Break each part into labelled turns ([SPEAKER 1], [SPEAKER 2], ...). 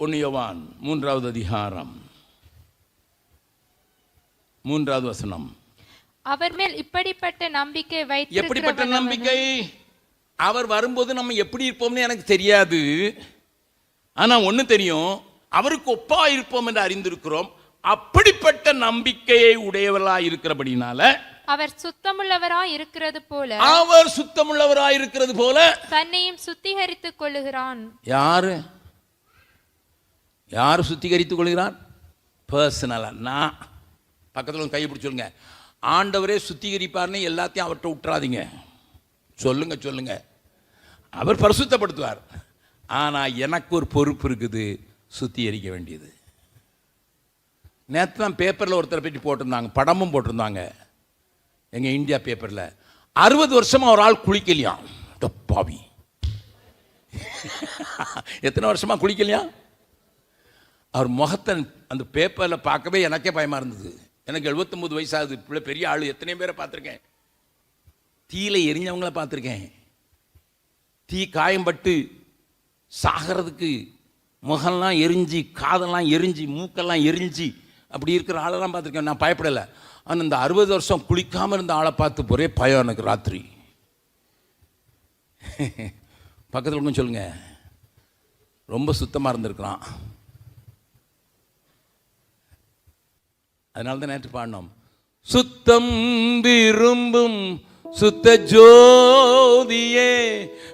[SPEAKER 1] ஒன்று யோவான் மூன்றாவது அதிகாரம். மூன்றாவது வசனம்.
[SPEAKER 2] அவர் மேல் இப்படிப்பட்ட நம்பிக்கை
[SPEAKER 1] எப்படிப்பட்ட
[SPEAKER 2] வைத்திருக்கிறவன்
[SPEAKER 1] நம்பிக்கை? அவர் வரும்போது நம்ம எப்படி இருப்போம்னு எனக்கு தெரியாது. ஆனா ஒண்ணு தெரியும் அவருக்கு ஒப்பா இருப்போம் என்று அறிந்திருக்கிறோம். அப்படிப்பட்ட நம்பிக்கையை உடையவர்களாய் இருக்கிறபடினால
[SPEAKER 2] அவர் சுத்தமுள்ளவராய் இருக்கிறது போல
[SPEAKER 1] அவர் சுத்தமுள்ளவராய் இருக்கிறது போல
[SPEAKER 2] தன்னையும் சுத்திகரித்துக் கொள்ளுகிறான்.
[SPEAKER 1] யாரு? யார் சுத்திகரித்துக் கொள்கிறார்? பர்சனலாக நான். பக்கத்தில் கை கையை பிடிச்சி சொல்லுங்க. ஆண்டவரே சுத்திகரிப்பார்னு எல்லாத்தையும் அவர்கிட்ட விட்டுறாதீங்க சொல்லுங்க சொல்லுங்க. அவர் பரிசுத்தப்படுத்துவார். ஆனால் எனக்கு ஒரு பொறுப்பு இருக்குது. சுத்திகரிக்க வேண்டியது. நேற்று தான் பேப்பரில் ஒருத்தரை பற்றி போட்டிருந்தாங்க. படமும் போட்டிருந்தாங்க. எங்கள் இந்தியா பேப்பரில் அறுபது வருஷமாக ஒரு ஆள் குளிக்கலையாம். அட பாவி எத்தனை வருஷமா குளிக்கலையா அவர் முகத்தை அந்த பேப்பரில் பார்க்கவே எனக்கே பயமாக இருந்தது. எனக்கு 79 வயசாகுது. பிள்ளை பெரிய ஆள். எத்தனை பேரை பார்த்துருக்கேன். தீயில் எரிஞ்சவங்கள பார்த்துருக்கேன். தீ காயம்பட்டு சாகிறதுக்கு முகம்லாம் எரிஞ்சு காதெல்லாம் எரிஞ்சு மூக்கெல்லாம் எரிஞ்சு அப்படி இருக்கிற ஆளெல்லாம் பார்த்துருக்கேன். நான் பயப்படலை. ஆனால் இந்த அறுபது வருஷம் குளிக்காமல் இருந்த ஆளை பார்த்து ஒரே பயம் எனக்கு ராத்திரி. பக்கத்தில் கொஞ்சம் சொல்லுங்கள் ரொம்ப சுத்தமாக இருந்திருக்கிறான். அதனால தான் நேற்று பாடினோம். சுத்தம் விரும்பும் சுத்த ஜோதியே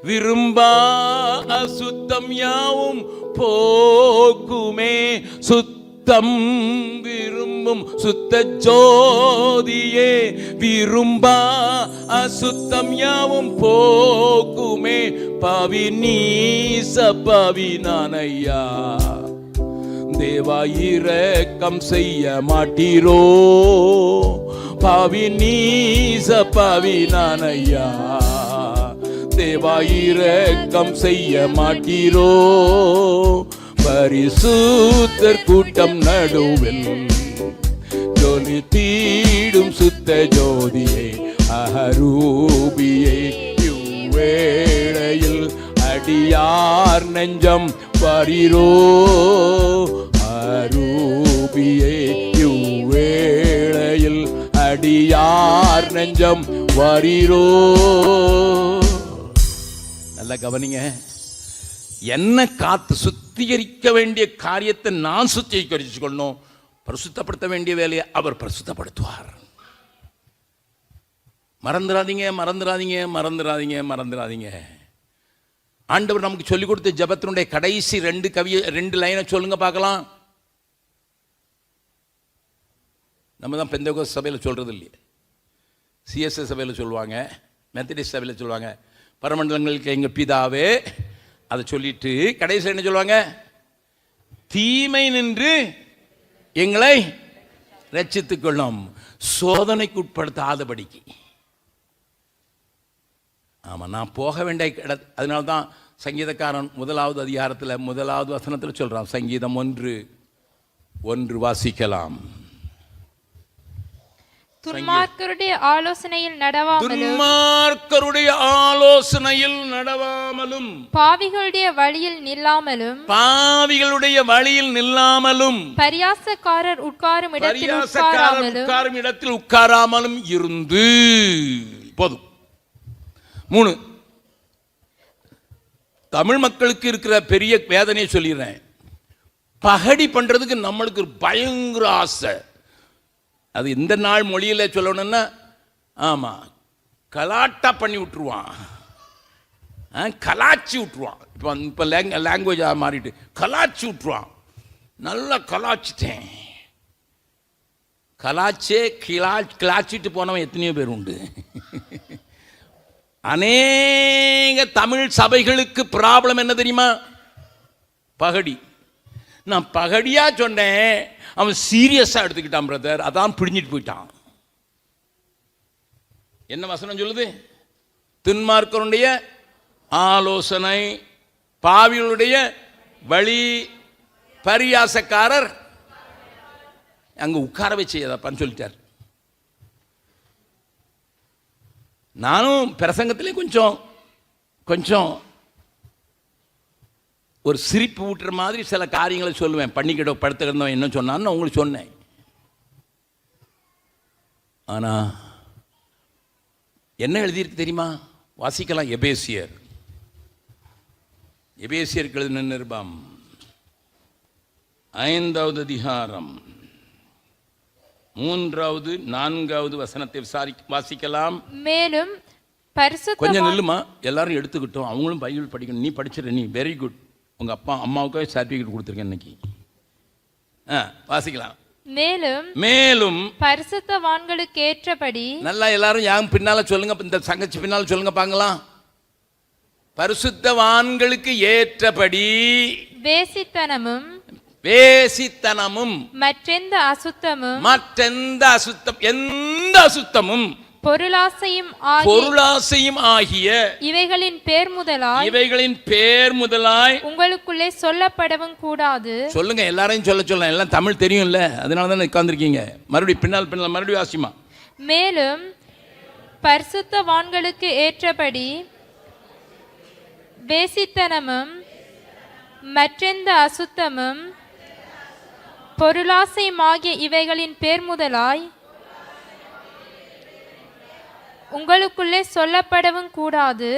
[SPEAKER 1] விரும்பா சுத்தம் யாவும் போக்குமே. சுத்தம் விரும்பும் சுத்த ஜோதியே விரும்பா அசுத்தம் யாவும் போக்குமே. பவி நீச பவி நானையா தேவா இரக்கம் செய்ய மாட்டீரோ? பாவி நீச பாவி நானையா தேவா இரக்கம் செய்ய மாட்டீரோ? பரிசுத்தர் கூட்டம் நடுவில் ஜொலி தீடும் சுத்த ஜோதியை அகரூபியே இவ்வேளையில் அடியார் நெஞ்சம் பரிரோ நெஞ்சம் வரிரோ? நல்லா கவனிங்க. என்ன காத்து சுத்திகரிக்க வேண்டிய காரியத்தை நான் சுத்திகரிச்சு கொள்ளணும் பரிசுத்தப்படுத்த வேண்டிய வேலையை அவர் பரிசுத்தப்படுத்துவார். மறந்துடாதீங்க மறந்துடாதீங்க மறந்துடாதீங்க மறந்துடாதீங்க. ஆண்டவர் நமக்கு சொல்லிக் கொடுத்த ஜபத்தினுடைய கடைசி ரெண்டு கவிய ரெண்டு லைனை சொல்லுங்க பார்க்கலாம். நம்ம தான் பெந்தகோ சபையில் சொல்றது இல்லையே சிஎஸ்எஸ் சபையில் சொல்லுவாங்க மெத்தடிஸ்ட் சபையில் சொல்லுவாங்க பரமண்டலங்களுக்கு எங்கள் பிதாவே அதை சொல்லிட்டு கடைசியில் என்ன சொல்லுவாங்க? தீமை நின்று எங்களை ரட்சித்துக் கொள்ளும் சோதனைக்கு உட்படுத்தாதபடிக்கு ஆமாம் நான் போக வேண்டிய இட அதனால தான் சங்கீதக்காரன் முதலாவது அதிகாரத்தில் முதலாவது வசனத்தில் சொல்கிறான் சங்கீதம் ஒன்று ஒன்று வாசிக்கலாம்.
[SPEAKER 2] துன்மார்க்கருடைய ஆலோசனையில் நடவாமலும்
[SPEAKER 1] துன்மார்க்கருடைய ஆலோசனையில் நடவாமலும்
[SPEAKER 2] பாவிகளுடைய வழியில் நில்லாமலும்
[SPEAKER 1] பாவிகளுடைய வழியில் நில்லாமலும்
[SPEAKER 2] பரியாசக்காரர் உட்காரும் இடத்தில் உட்காராமலும்
[SPEAKER 1] உட்காரும் இடத்தில் உட்காராமலும் இருந்து போதும். மூணு தமிழ் மக்களுக்கு இருக்கிற பெரிய வேதனையை சொல்லிடுறேன். பகடி பண்றதுக்கு நம்மளுக்கு பயங்கர ஆசை. அது இந்த நாள் மொழியில் சொல்லணும்னா ஆமாம் கலாட்டா பண்ணி விட்ருவான் ஆ, கலாச்சி விட்ருவான் இப்போ இப்போ லேங் லாங்குவேஜாக மாறிட்டு கலாச்சி விட்ருவான் நல்லா கலாச்சிட்டேன். கலாச்சே கிளா கிளாச்சிட்டு போனவன் எத்தனையோ பேர் உண்டு. அநேக தமிழ் சபைகளுக்கு ப்ராப்ளம் என்ன தெரியுமா? பகடி. நான் பகடியாக சொன்னேன் அவன் சீரியஸாக எடுத்துக்கிட்டான் பிரதர் அதான் பிடிஞ்சிட்டு போயிட்டான். என்ன வசனம் சொல்லுது? தின்மார்க்கனுடைய ஆலோசனை பாவிகளுடைய வழி பரியாசக்காரர். அங்கே உட்கார வச்சு சொல்லிட்டார். நானும் பிரசங்கத்திலே கொஞ்சம் கொஞ்சம் ஒரு சிரிப்பு ஊட்டுற மாதிரி சில காரியங்களை சொல்லுவேன். பண்ணிக்கிட்ட படுத்து கிடந்தவன் என்ன சொன்னான்னு உங்களுக்கு சொன்னேன். ஆனால் என்ன எழுதியிருக்கு தெரியுமா? வாசிக்கலாம் எபேசியர். எபேசியருக்கு எழுதின நிருபம். ஐந்தாவது அதிகாரம். மூன்றாவது நான்காவது வசனத்தை விசாரி வாசிக்கலாம்.
[SPEAKER 2] மேலும்
[SPEAKER 1] கொஞ்சம் நில்லுமா? எல்லாரும் எடுத்துக்கிட்டோம். அவங்களும் பைபிள் படிக்கணும். நீ படிச்சிரு நீ வெரி குட் உங்க அப்பா அம்மாவுக்கே சர்டிஃபிகேட் கொடுத்துருக்கேன் இன்னைக்கு. ஆ வாசிக்கலாம்.
[SPEAKER 2] மேலும்
[SPEAKER 1] மேலும்
[SPEAKER 2] பரிசுத்தவான்களுக்கு ஏற்றபடி
[SPEAKER 1] நல்லா எல்லாரும் யாரும் பின்னால சொல்லுங்க இந்த சங்கச்சி பின்னால சொல்லுங்க பார்க்கலாம் பரிசுத்தவான்களுக்கு ஏற்றபடி
[SPEAKER 2] வேசித்தனமும்
[SPEAKER 1] வேசித்தனமும்
[SPEAKER 2] மற்றெந்த அசுத்தமும்
[SPEAKER 1] மற்றெந்த அசுத்தம் எந்த அசுத்தமும்
[SPEAKER 2] பொருளாசையும் ஆகிய
[SPEAKER 1] பொருளாசையும் ஆகிய
[SPEAKER 2] இவைகளின் பேர் முதலாய்
[SPEAKER 1] இவைகளின் பேர் முதலாய்
[SPEAKER 2] உங்களுக்குள்ளே சொல்லப்படவும் கூடாது.
[SPEAKER 1] சொல்லுங்க எல்லாரையும் சொல்ல சொல்ல. எல்லாம் தமிழ் தெரியும்ல அதனால தான் உட்காந்துருக்கீங்க மறுபடியும் பின்னால் பின்னால் மறுபடியும் வாசிமா.
[SPEAKER 2] மேலும் பரிசுத்தவான்களுக்கு ஏற்றபடி வேசித்தனமும் மற்றெந்த அசுத்தமும் பொருளாசையும் ஆகிய இவைகளின் பேர் முதலாய் உங்களுக்குள்ளே சொல்லப்படவும் கூடாது.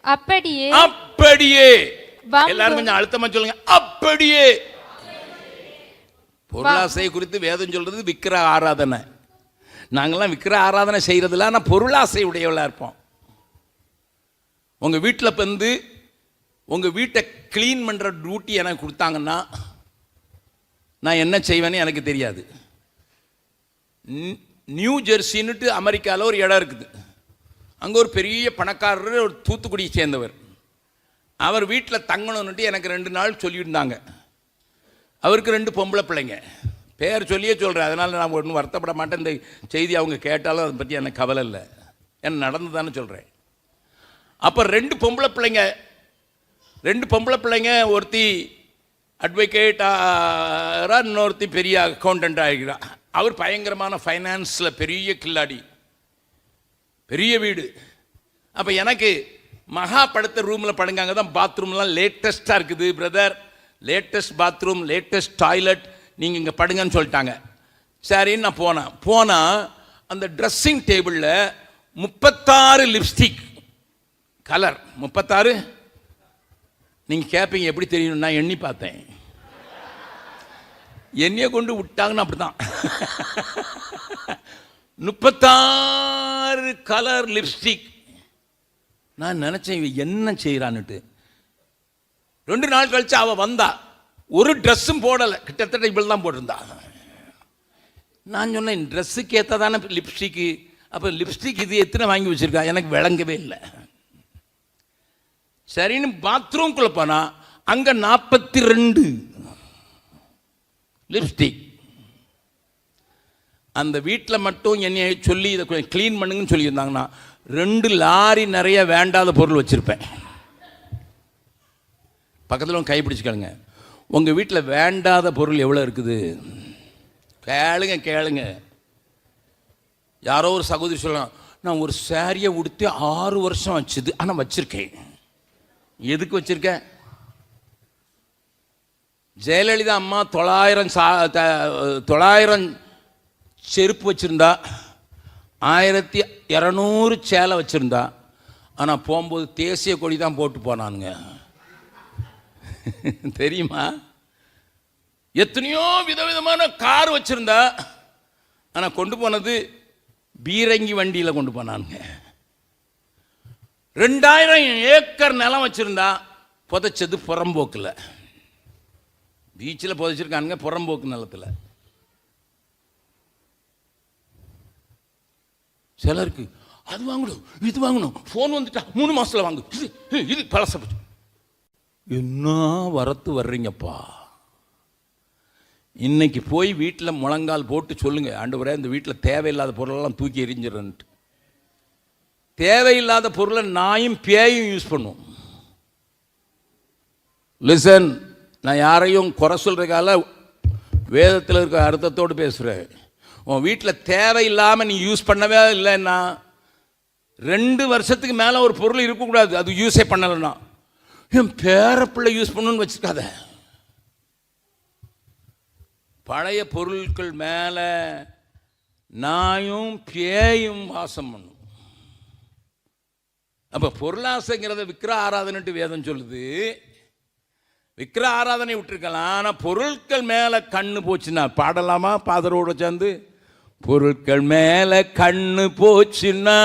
[SPEAKER 2] அப்படியே
[SPEAKER 1] அப்படியே. எல்லாரும் கொஞ்சம் அழுத்தமா சொல்லுங்க. அப்படியே. பொருளாசை குறித்து வேதம் சொல்றது விக்கிர ஆராதனை. நாங்கெல்லாம் விக்கிர ஆராதனை செய்யறதுல ஆனால் பொருளாசை உடையவளா இருப்போம். உங்க வீட்டில் வந்து உங்க வீட்டை க்ளீன் பண்ற டியூட்டி எனக்கு கொடுத்தாங்கன்னா நான் என்ன செய்வேன்னு எனக்கு தெரியாது. நியூ ஜெர்சின்னுட்டு அமெரிக்காவில் ஒரு இடம் இருக்குது. அங்கே ஒரு பெரிய பணக்காரர் ஒரு தூத்துக்குடியை சேர்ந்தவர். அவர் வீட்டில் தங்கணும்னுட்டு எனக்கு ரெண்டு நாள் சொல்லியிருந்தாங்க. அவருக்கு ரெண்டு பொம்பளை பிள்ளைங்க. பேர் சொல்லியே சொல்கிறேன் அதனால் நான் ஒன்றும் வருத்தப்பட மாட்டேன். இந்த செய்தி அவங்க கேட்டாலும் அதை பற்றி எனக்கு கவலை இல்லை. ஏன்னா நடந்து தானே சொல்கிறேன் அப்போ ரெண்டு பொம்பளை பிள்ளைங்க ரெண்டு பொம்பளை பிள்ளைங்க ஒருத்தி அட்வொகேட்டாக இன்னொருத்தி பெரிய அக்கௌண்டன்ட் ஆகிறா அவர் பயங்கரமான ஃபைனான்ஸில் பெரிய கில்லாடி. பெரிய வீடு. அப்போ எனக்கு மகா படுத்த ரூமில் படுங்க அங்கே தான் பாத்ரூம்லாம் லேட்டஸ்ட்டாக இருக்குது brother latest bathroom latest toilet நீங்கள் இங்கே படுங்கன்னு சொல்லிட்டாங்க. சரின்னு நான் போனேன் போனால் அந்த ட்ரெஸ்ஸிங் டேபிளில் முப்பத்தாறு லிப்ஸ்டிக் கலர் முப்பத்தாறு? நீங்கள் கேட்பீங்க எப்படி தெரியும் நான் எண்ணி பார்த்தேன். என்னையை கொண்டு விட்டாங்கன்னு அப்படிதான் முப்பத்தாறு கலர் லிப்ஸ்டிக் நான் நினைச்சேன் இவன் என்ன செய்கிறான்னுட்டு ரெண்டு நாள் கழிச்சு அவ வந்தா. ஒரு ட்ரெஸ்ஸும் போடலை. கிட்டத்தட்ட இவ்வளவு தான் போட்டிருந்தா. நான் சொன்னேன் ட்ரெஸ்ஸுக்கு ஏற்றதான லிப்ஸ்டிக்கு அப்போ லிப்ஸ்டிக் இது எத்தனை வாங்கி வச்சிருக்கா? எனக்கு விளங்கவே இல்லை. சரின்னு பாத்ரூம்குள்ளே போனால் அங்கே நாற்பத்தி ரெண்டு. லிப்ஸ்டிக் அந்த வீட்டில் மட்டும் என்னை சொல்லி இதை கொஞ்சம் க்ளீன் பண்ணுங்கன்னு சொல்லியிருந்தாங்கன்னா ரெண்டு லாரி நிறைய வேண்டாத பொருள் வச்சுருப்பேன். பக்கத்தில் உங்கள் கை உங்கள் வீட்டில் வேண்டாத பொருள் எவ்வளோ இருக்குது? கேளுங்க கேளுங்க. யாரோ ஒரு சகோதரி சொல்லலாம் நான் ஒரு சேரீயை உடுத்தி ஆறு வருஷம் வச்சுது ஆனால் வச்சுருக்கேன். எதுக்கு வச்சுருக்கேன் ஜெயலலிதா அம்மா தொள்ளாயிரம் சா த- தொள்ளாயிரம் செருப்பு வச்சுருந்தா ஆயிரத்தி இரநூறு சேலை வச்சுருந்தா ஆனால் போகும்போது தேசிய கொடி தான் போட்டு போனானுங்க. தெரியுமா? எத்தனையோ விதவிதமான கார் வச்சுருந்தா ஆனால் கொண்டு போனது பீரங்கி வண்டியில் கொண்டு போனானுங்க. ரெண்டாயிரம் ஏக்கர் நிலம் வச்சுருந்தா புதைச்சது புறம்போக்கில். பீச்சில் புதைச்சிருக்கானுங்க புறம்போக்கு நிலத்தில். சிலருக்கு அது வாங்கணும் இது வாங்கணும். ஃபோன் வந்துட்டா மூணு மாசத்துல வாங்கு. இது இது பழச என்ன வரத்து வர்றீங்கப்பா? இன்னைக்கு போய் வீட்டில் முழங்கால் போட்டு சொல்லுங்க. ஆண்டவரே இந்த வீட்டில் தேவையில்லாத பொருளெல்லாம் தூக்கி எரிஞ்சிடன்ட்டு தேவையில்லாத பொருளை நாயும் பேயும் யூஸ் பண்ணுவோம் லிசன் நான் யாரையும் குறை சொல்கிறதுக்கால வேதத்தில் இருக்க அர்த்தத்தோடு பேசுகிறேன் உன் வீட்டில் தேவையில்லாமல் நீ யூஸ் பண்ணவே இல்லைன்னா ரெண்டு வருஷத்துக்கு மேலே ஒரு பொருள் இருக்கக்கூடாது. அது யூஸே பண்ணலைன்னா. என் பேரப்பிள்ளை யூஸ் பண்ணணும்னு வச்சுருக்காத பழைய பொருட்கள் மேலே நாயும் பேயும் வாசம் பண்ணும். அப்போ பொருளாசைங்கிறத விக்கிர ஆராதனைட்டு வேதம் சொல்லுது. விக்கிர ஆராதனை விட்டுருக்கலாம். ஆனால் பொருட்கள் மேலே கண்ணு போச்சுன்னா பாடலாமா? பாதரோட சேர்ந்து பொருட்கள் மேலே கண்ணு போச்சுன்னா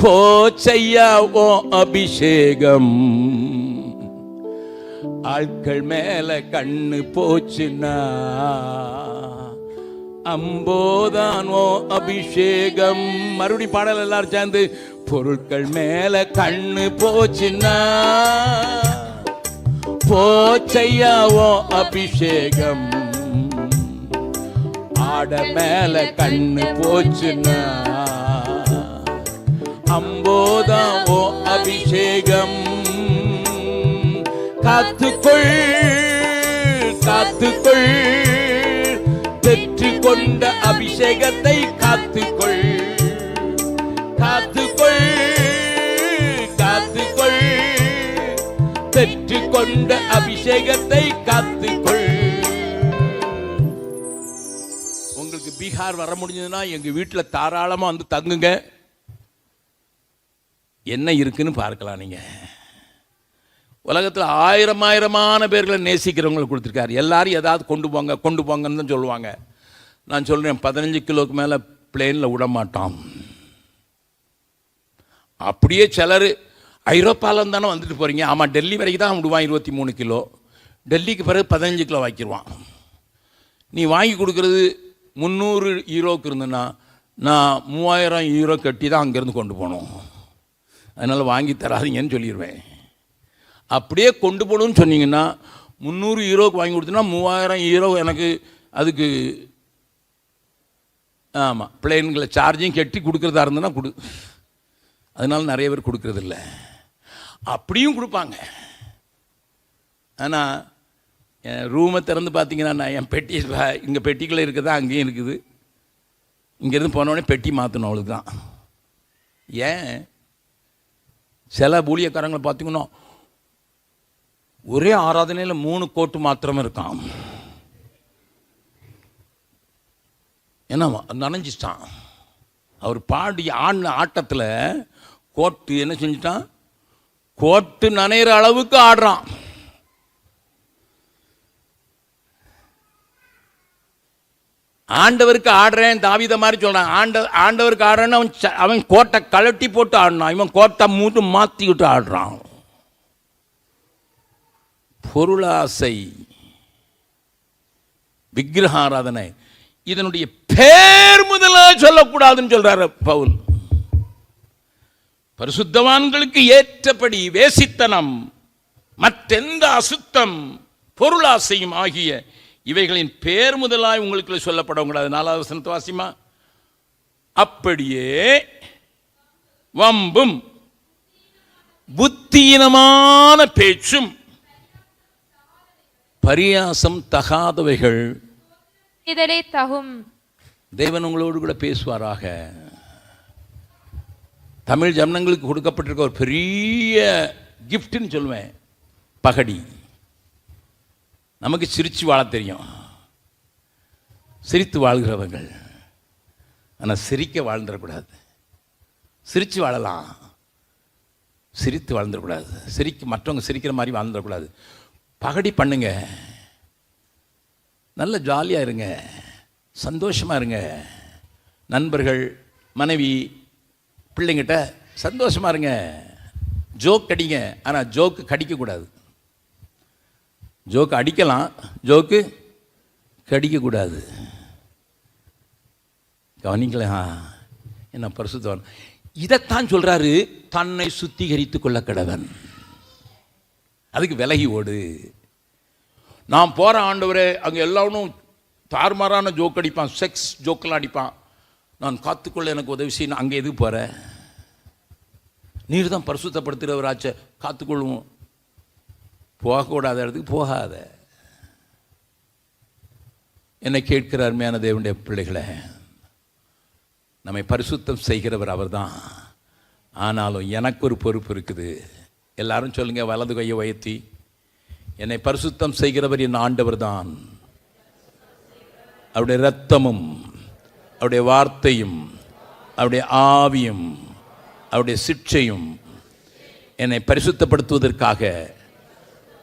[SPEAKER 1] போச்சையா ஓ அபிஷேகம்? ஆட்கள் மேல கண்ணு போச்சுன்னா அம்போதான் ஓ அபிஷேகம். மறுபடி பாடல் எல்லாரும் சேர்ந்து பொருட்கள் மேல கண்ணு போச்சுன்னா போச்சையாவோ அபிஷேகம்? ஆட மேல கண்ணு போச்சுன்னா? அம்போதாவோ அபிஷேகம்? காத்துக்கொள் காத்துக்கொள். பெற்று கொண்ட அபிஷேகத்தை காத்துக்கொள் காத்துக்கொள். காத்துக்கொள். அந்த அபிஷேகத்தை காத்துக்கொள். உங்களுக்கு பீகார் வர முடிஞ்சதுன்னா எங்க வீட்டில் தாராளமா வந்து தங்குங்க. என்ன இருக்குன்னு பார்க்கலாம் நீங்க. உலகத்தில் ஆயிரம் ஆயிரமான பேர்களை நேசிக்கிறவங்களை கொடுத்துருக்காரு. எல்லாரும் ஏதாவது கொண்டு போங்க கொண்டு போங்கன்னு தான் சொல்லுவாங்க. நான் சொல்கிறேன் பதினஞ்சு கிலோக்கு மேலே பிளேனில் விட மாட்டோம் அப்படியே சிலர் ஐரோப்பாவிலேருந்து தானே வந்துட்டு போகிறீங்க ஆமாம் டெல்லி வரைக்கும் தான் விடுவான் இருபத்தி மூணு கிலோ. டெல்லிக்கு பிறகு பதினஞ்சு கிலோ வாங்கிடுவான் நீ வாங்கி கொடுக்குறது முந்நூறு ஈரோக்கு இருந்ததுன்னா நான் மூவாயிரம் ஈரோ கட்டி தான் அங்கேருந்து கொண்டு போகணும். அதனால் வாங்கி தராதீங்கன்னு சொல்லிடுவேன் அப்படியே கொண்டு போகணும்னு சொன்னீங்கன்னா முந்நூறு ஈரோக்கு வாங்கி கொடுத்தனா மூவாயிரம் ஈரோ எனக்கு அதுக்கு ஆமாம் பிளேன்களை சார்ஜும் கட்டி கொடுக்குறதா இருந்ததுன்னா கொடு. அதனால் நிறைய பேர் கொடுக்குறதில்ல. அப்படியும் கொடுப்பாங்க. ஆனால் என் ரூமை திறந்து பார்த்தீங்கன்னா நான் என் பெட்டி இங்கே பெட்டிக்குள்ளே இருக்குதா அங்கேயும் இருக்குது. இங்கேருந்து போனோடனே பெட்டி மாற்றணும் அவளுக்கு தான் ஏன்? சில ஊழியக்காரங்களை பார்த்தீங்கன்னா ஒரே ஆராதனையில் மூணு கோட்டு மாத்திரம் இருக்கான் என்ன நனைஞ்சிட்டான் அவர் பாடி ஆடின ஆட்டத்தில் கோட்டு என்ன செஞ்சிட்டான்? கோட்டு நனைகிற அளவுக்கு ஆடுறான். ஆண்டவருக்கு ஆடுறேன் தாவித மாதிரி சொல்றான் ஆண்ட ஆண்டவருக்கு ஆடுறேன்னு அவன் ச- அவன் கோட்டை கழட்டி போட்டு ஆடினான் இவன் கோட்டை மூட்டு விட்டு ஆடுறான். பொருளாசை விக்கிரகாராதனை இதனுடைய பேர் முதலாக சொல்லக்கூடாதுன்னு சொல்றாரு பவுல். பரிசுத்தவான்களுக்கு ஏற்றபடி வேசித்தனம் மற்றெந்த அசுத்தம் பொருளாசையும் ஆகிய இவைகளின் பேர் முதலாய் உங்களுக்கு சொல்லப்படக்கூடாது நாலாவது வசனத்தை வாசிமா? அப்படியே வம்பும் புத்தீனமான பேச்சும் பரியாசம் தகாதவைகள்.
[SPEAKER 2] இதழே தகும்.
[SPEAKER 1] தேவன் உங்களோடு கூட பேசுவாராக. தமிழ் ஜனங்களுக்கு கொடுக்கப்பட்டிருக்க ஒரு பெரிய கிஃப்ட்டுன்னு சொல்லுவேன். பகடி. நமக்கு சிரித்து வாழ தெரியும். சிரித்து வாழ்கிறவர்கள். ஆனால் சிரிக்க வாழ்ந்துடக்கூடாது. சிரித்து வாழலாம். சிரித்து வாழ்ந்துடக்கூடாது. சிரிக்க மற்றவங்க சிரிக்கிற மாதிரி வாழ்ந்துடக்கூடாது. பகடி பண்ணுங்க. நல்ல ஜாலியாக இருங்க. சந்தோஷமாக இருங்க. நண்பர்கள் மனைவி பிள்ளைங்கிட்ட சந்தோஷமாக இருங்க. ஜோக் அடிங்க ஆனால் ஜோக்கு கடிக்கக்கூடாது. ஜோக்கு அடிக்கலாம். ஜோக்கு கடிக்கக்கூடாது. கவனிங்களா என்ன பரிசுத்தவன். இதைத்தான் சொல்கிறாரு தன்னை சுத்திகரித்து கொள்ள கடவன். அதுக்கு விலகி ஓடு. நான் போகிற ஆண்டவரே அங்கே எல்லாரும் தார்மாரான ஜோக் அடிப்பான். செக்ஸ் ஜோக்கெல்லாம் அடிப்பான். நான் காத்துக்கொள்ள எனக்கு உதவி செய்யணும் அங்கே எதுக்கு போகிற நீர் தான் பரிசுத்தப்படுத்துகிறவராச்ச காத்துக்கொள்வோம். போகக்கூடாத இடத்துக்கு போகாத. என்னை கேட்கிற அருமையான தேவனுடைய பிள்ளைகளை நம்மை பரிசுத்தம் செய்கிறவர் அவர்தான். ஆனாலும் எனக்கு ஒரு பொறுப்பு இருக்குது. எல்லாரும் சொல்லுங்கள் வலது கையை உயர்த்தி. என்னை பரிசுத்தம் செய்கிறவர் என் ஆண்டவர் தான் அவருடைய ரத்தமும் அவருடைய வார்த்தையும் அவருடைய ஆவியும் அவருடைய சிக்ஷையும் என்னை பரிசுத்தப்படுத்துவதற்காக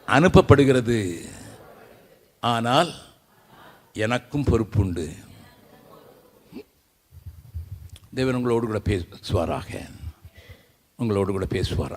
[SPEAKER 1] அனுப்பப்படுகிறது. ஆனால் எனக்கும் பொறுப்புண்டு. தேவன் உங்களோடு கூட பேசுவாராக. உங்களோடு கூட பேசுவாராக